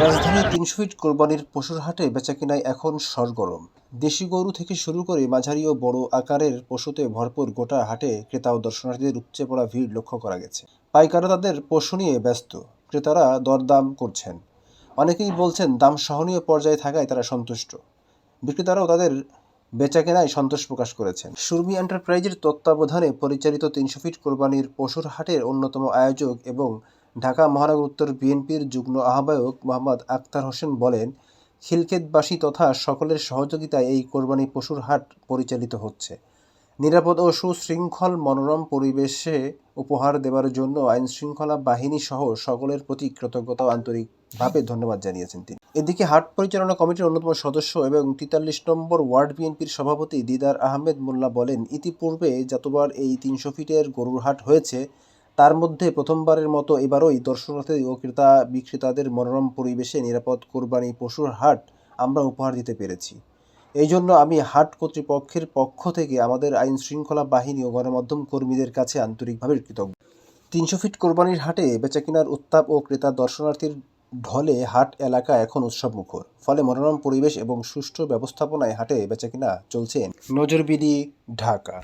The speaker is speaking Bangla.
রাজধানীর তিনশো ফিট কোরবানির পশুর হাটে বেচাকেনায় এখন সরগরম। দেশি গরু থেকে শুরু করে মাঝারি ও বড় আকারের পশুতে ভরপুর গোটা হাটে ক্রেতা ও দর্শনার্থীদের উপচে পড়া ভিড় লক্ষ্য করা গেছে। পাইকাররা তাদের পশু নিয়ে ব্যস্ত। ক্রেতারা দরদাম করছেন। অনেকেই বলছেন, দাম সহনীয় পর্যায়ে থাকায় তারা সন্তুষ্ট। বিক্রেতারাও তাদের বেচাকেনায় সন্তোষ প্রকাশ করেছেন। সুরমি এন্টারপ্রাইজের তত্ত্বাবধানে পরিচালিত তিনশো ফিট কোরবানির পশুর হাটের অন্যতম আয়োজক এবং ঢাকা মহানগর উত্তর বিএনপির যুগ্ম আহ্বায়ক মোহাম্মদ আক্তার হোসেন বলেন খিলক্ষেতবাসী তথা সকলের সহযোগিতায় এই কোরবানি পশুর হাট পরিচালিত হচ্ছে। নিরাপদ ও সুশৃঙ্খল মনোরম পরিবেশে উপহার দেওয়ার জন্য আইন শৃঙ্খলা বাহিনী সহ সকলের প্রতি কৃতজ্ঞতা আন্তরিকভাবে ধন্যবাদ জানিয়েছেন তিনি। এদিকে হাট পরিচালনা কমিটির অন্যতম সদস্য এবং তেতাল্লিশ নম্বর ওয়ার্ড বিএনপির সভাপতি দিদার আহমেদ মোল্লা বলেন, ইতিপূর্বে যতবার এই তিনশো ফিটের গরুর হাট হয়েছে তার মধ্যে প্রথমবারের মতো এবারই দর্শনার্থী ও ক্রেতা বিক্রেতাদের মনোরম পরিবেশে নিরাপদ কোরবানি পশুর হাট আমরা উপহার দিতে পেরেছি। এই জন্য আমি হাট কর্তৃপক্ষের পক্ষ থেকে আমাদের আইন শৃঙ্খলা বাহিনী ও গণমাধ্যম কর্মীদের কাছে আন্তরিকভাবে কৃতজ্ঞ। তিনশো ফিট কোরবানির হাটে বেচাকেনার উত্তাপ ও ক্রেতা দর্শনার্থীর ঢলে হাট এলাকা এখন উৎসব মুখর ফলে মনোরম পরিবেশ এবং সুষ্ঠু ব্যবস্থাপনায় হাটে বেচাকেনা চলছে। নজরবিদি ঢাকা।